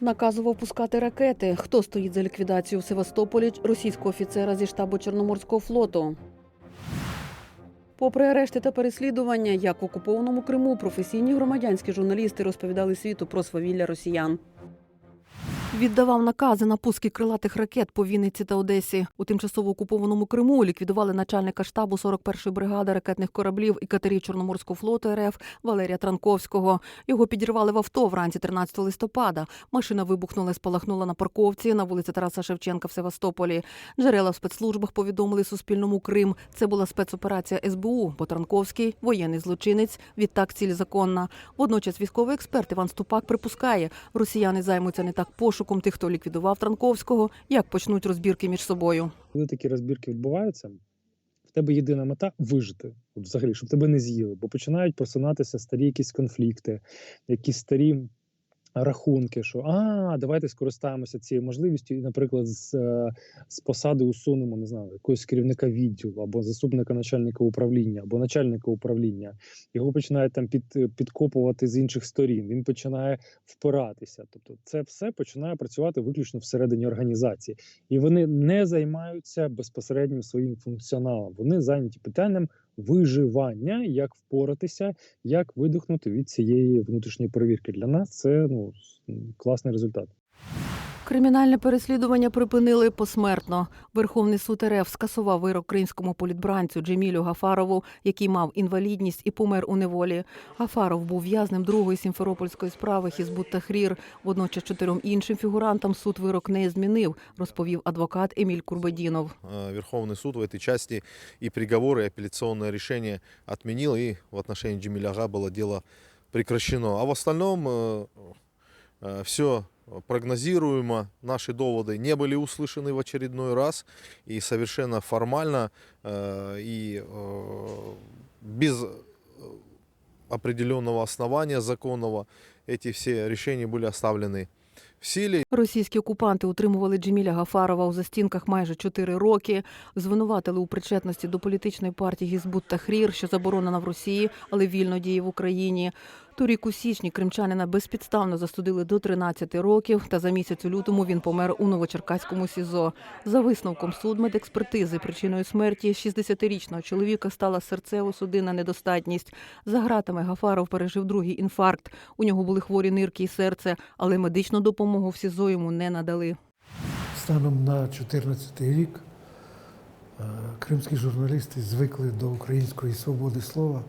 Наказував пускати ракети. Хто стоїть за ліквідацію в Севастополі російського офіцера зі штабу Чорноморського флоту? Попри арешти та переслідування, як в окупованому Криму професійні громадянські журналісти розповідали світу про свавілля росіян. Віддавав накази на пуски крилатих ракет по Вінниці та Одесі. У тимчасово окупованому Криму ліквідували начальника штабу 41-ї бригади ракетних кораблів і катерів Чорноморського флоту РФ Валерія Транковського. Його підірвали в авто вранці 13 листопада. Машина вибухнула і спалахнула на парковці на вулиці Тараса Шевченка в Севастополі. Джерела в спецслужбах повідомили Суспільному Крим. Це була спецоперація СБУ, бо Транковський воєнний злочинець. Відтак ціль законна. Водночас військовий експерт Іван Ступак припускає, росіяни займуться не так пошуком тих, хто ліквідував Транковського, як почнуть розбірки між собою. коли такі розбірки відбуваються, в тебе єдина мета вижити, взагалі, щоб тебе не з'їли, бо починають просинатися старі якісь конфлікти, якісь старі рахунки, що а давайте скористаємося цією можливістю, і, наприклад, з, е, з посади усунемо не знаю, якогось керівника відділу або заступника начальника управління, або начальника управління. Його починають там під, підкопувати з інших сторін. Він починає впиратися. Тобто, це все починає працювати виключно всередині організації, і вони не займаються безпосереднім своїм функціоналом. Вони зайняті питанням виживання, як впоратися, як видихнути від цієї внутрішньої перевірки. Для нас це ну класний результат. Кримінальне переслідування припинили посмертно. Верховний суд РФ скасував вирок українському політбранцю Джемілю Гафарову, який мав інвалідність і помер у неволі. Гафаров був в'язнем другої сімферопольської справи Хізбут Тахрір. Водночас чотирьом іншим фігурантам суд вирок не змінив, розповів адвокат Еміль Курбедінов. Э, Верховный суд в этой части и приговоры, и апелляционное решение отменил, и в отношении Джемиляга было дело прекращено. А в остальном все прогнозируемо, наши доводы не были услышаны в очередной раз, и совершенно формально э, и э, без э, определенного основания законного эти все решения были оставлены в силе. Російські окупанти утримували Джеміля Гафарова у застінках майже чотири роки. Звинуватили у причетності до політичної партії Гізбут Тахрір, що заборонена в Росії, але вільно діє в Україні. Торік у січні кримчанина безпідставно засудили до 13 років, та за місяць у лютому він помер у Новочеркаському СІЗО. За висновком судмедекспертизи причиною смерті 60-річного чоловіка стала серцево-судинна недостатність. За гратами Гафаров пережив другий інфаркт. У нього були хворі нирки і серце, але медичну допомогу в СІЗО йому не надали. Станом на 2014 рік е, кримські журналісти звикли до української свободи слова,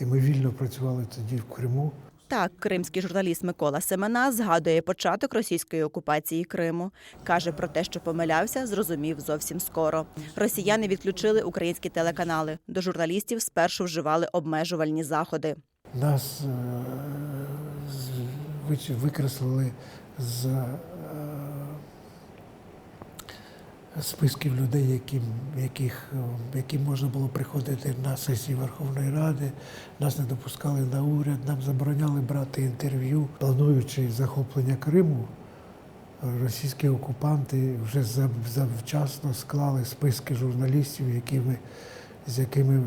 і ми вільно працювали тоді в Криму. Так, кримський журналіст Микола Семена згадує початок російської окупації Криму. Каже про те, що помилявся, зрозумів зовсім скоро. Росіяни відключили українські телеканали. До журналістів спершу вживали обмежувальні заходи. Нас е, викреслили з е, списків людей, яким, яких, яким можна було приходити на сесії Верховної Ради. Нас не допускали на уряд, нам забороняли брати інтерв'ю. Плануючи захоплення Криму, російські окупанти вже зав- завчасно склали списки журналістів, якими, з якими,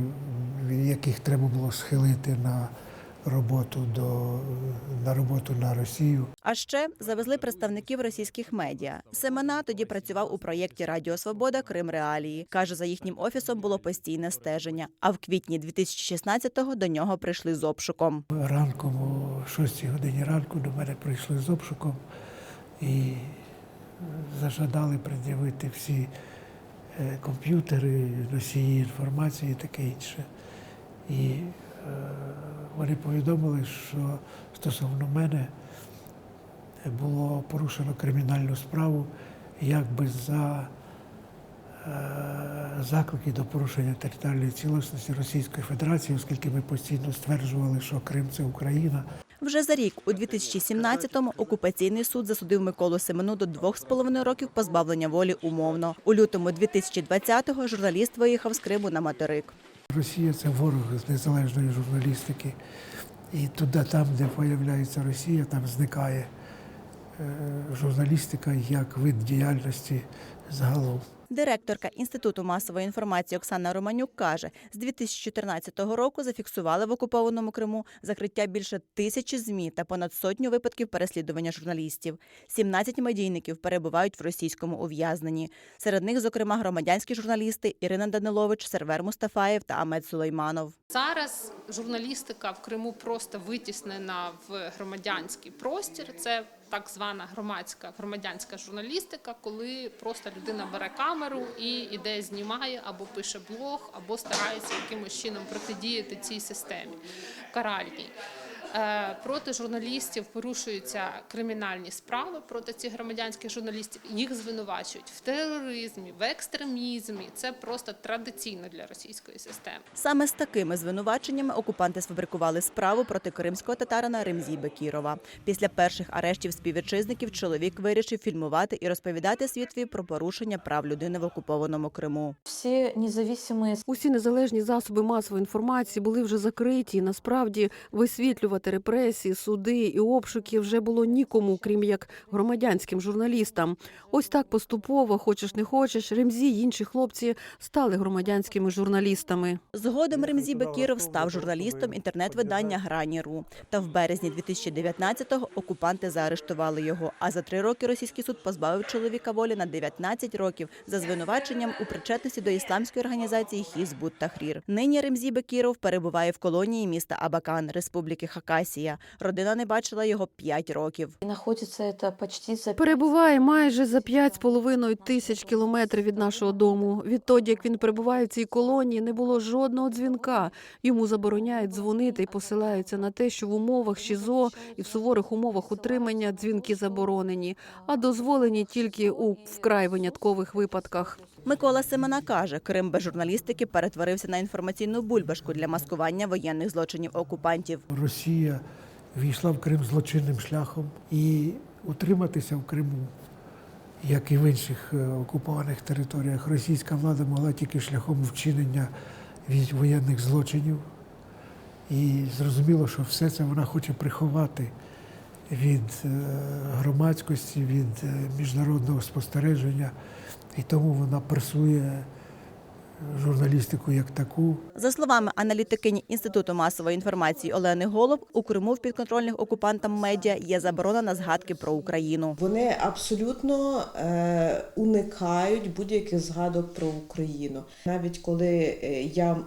яких треба було схилити на роботу до на роботу на Росію. А ще завезли представників російських медіа. Семена тоді працював у проєкті Радіо Свобода Крим Реалії. Каже, за їхнім офісом було постійне стеження. А в квітні 2016-го до нього прийшли з обшуком. Ранком о 6 годині ранку до мене прийшли з обшуком і зажадали пред'явити всі е, комп'ютери, носії інформації і таке інше. І вони повідомили, що стосовно мене було порушено кримінальну справу якби за е, заклики до порушення територіальної цілісності Російської Федерації, оскільки ми постійно стверджували, що Крим це Україна. Вже за рік, у 2017-му, окупаційний суд засудив Миколу Семену до двох з половиною років позбавлення волі умовно. У лютому 2020-го журналіст виїхав з Криму на материк. Росія це ворог з незалежної журналістики. І туди, там, де з'являється Росія, там зникає е, журналістика як вид діяльності загалом. Директорка Інституту масової інформації Оксана Романюк каже, з 2014 року зафіксували в окупованому Криму закриття більше тисячі змі та понад сотню випадків переслідування журналістів. 17 медійників перебувають в російському ув'язненні. Серед них, зокрема, громадянські журналісти Ірина Данилович, Сервер Мустафаєв та Амет Сулейманов. Зараз журналістика в Криму просто витіснена в громадянський простір. Це так звана громадська громадянська журналістика, коли просто людина бере камеру і іде, знімає або пише блог, або старається якимось чином протидіяти цій системі каральній. Е, Проти журналістів порушуються кримінальні справи проти цих громадянських журналістів. Їх звинувачують в тероризмі, в екстремізмі. Це просто традиційно для російської системи. Саме з такими звинуваченнями окупанти сфабрикували справу проти кримського татарина Ремзі Бекірова. Після перших арештів співвітчизників чоловік вирішив фільмувати і розповідати світові про порушення прав людини в окупованому Криму. Все независимые Усі незалежні засоби масової інформації були вже закриті. і Насправді висвітлювати репресії, суди і обшуки вже було нікому, крім як громадянським журналістам. Ось так поступово, хочеш не хочеш, Ремзі й інші хлопці стали громадянськими журналістами. Згодом Ремзі Бекіров став журналістом інтернет-видання Грані.ру. Та в березні 2019-го окупанти заарештували його. А за три роки російський суд позбавив чоловіка волі на 19 років за звинуваченням у причетності до ісламської організації Хізбут Тахрір. Нині Ремзі Бекіров перебуває в колонії міста Абакан Республіки Хакасія. Родина не бачила його 5 років. Перебуває майже за 5,5 тисяч кілометрів від нашого дому. Відтоді, як він перебуває в цій колонії, не було жодного дзвінка. Йому забороняють дзвонити і посилаються на те, що в умовах ШІЗО і в суворих умовах утримання дзвінки заборонені, а дозволені тільки у вкрай виняткових випадках. Микола Семена каже, Крим без журналістики перетворився на інформаційну бульбашку для маскування воєнних злочинів окупантів. Росія війшла в Крим злочинним шляхом і утриматися в Криму, як і в інших е, окупованих територіях, російська влада могла тільки шляхом вчинення воєнних злочинів. І зрозуміло, що все це вона хоче приховати від е, громадськості, від е, міжнародного спостереження, і тому вона пресує журналістику як таку. За словами аналітикині Інституту масової інформації Олени Голуб, у Криму в підконтрольних окупантам медіа є заборона на згадки про Україну. Вони абсолютно е, уникають будь-яких згадок про Україну. Навіть коли е, я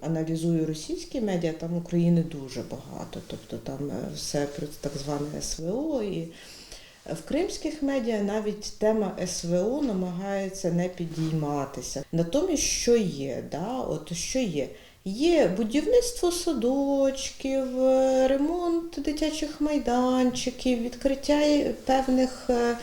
аналізую російські медіа, там України дуже багато. Тобто там е, все про так зване СВО. І в кримських медіа навіть тема СВО намагається не підійматися. Натомість, що є? Да? От що є? Є будівництво садочків, ремонт дитячих майданчиків, відкриття певних е,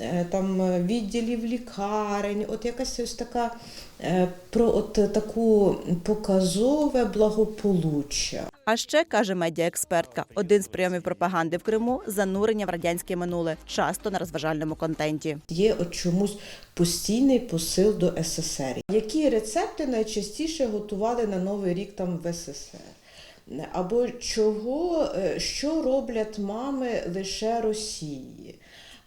е, там відділів лікарень, от якась ось така е, про от таку показове благополуччя. А ще каже медіаекспертка, один з прийомів пропаганди в Криму занурення в радянське минуле, часто на розважальному контенті. Є от чомусь постійний посил до СССР. Які рецепти найчастіше готували на Новий рік там в СССР? Або чого, е, що роблять мами лише Росії?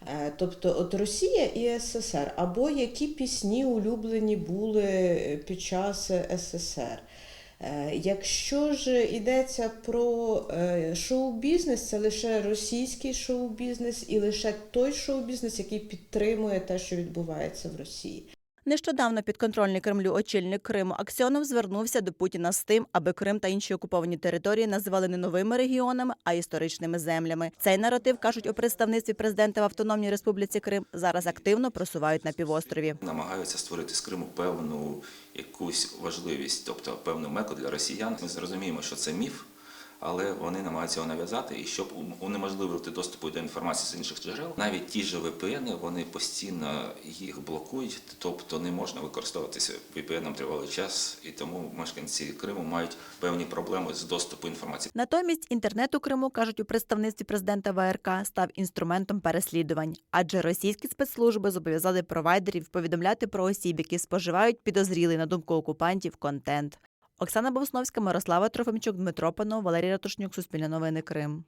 Е, Тобто от Росія і СССР, або які пісні улюблені були під час СССР. Е, Якщо ж йдеться про е, шоу-бізнес, це лише російський шоу-бізнес і лише той шоу-бізнес, який підтримує те, що відбувається в Росії. Нещодавно підконтрольний Кремлю очільник Криму Аксьонов звернувся до Путіна з тим, аби Крим та інші окуповані території називали не новими регіонами, а історичними землями. Цей наратив кажуть у представництві президента в Автономній Республіці Крим зараз активно просувають на півострові. намагаються створити з Криму певну якусь важливість, тобто певну меку для росіян. Ми зрозуміємо, що це міф, але вони намагаються його нав'язати, і щоб унеможливити доступу до інформації з інших джерел, навіть ті ж VPN, вони постійно їх блокують, тобто не можна використовуватися VPN тривалий час, і тому мешканці Криму мають певні проблеми з доступу інформації. Натомість інтернет у Криму кажуть у представництві президента ВРК став інструментом переслідувань, адже російські спецслужби зобов'язали провайдерів повідомляти про осіб, які споживають підозрілий на думку окупантів контент. Оксана Бовсновська, Мирослава Трофимчук, Дмитро Панов, Валерій Ратушнюк, Суспільне новини Крим.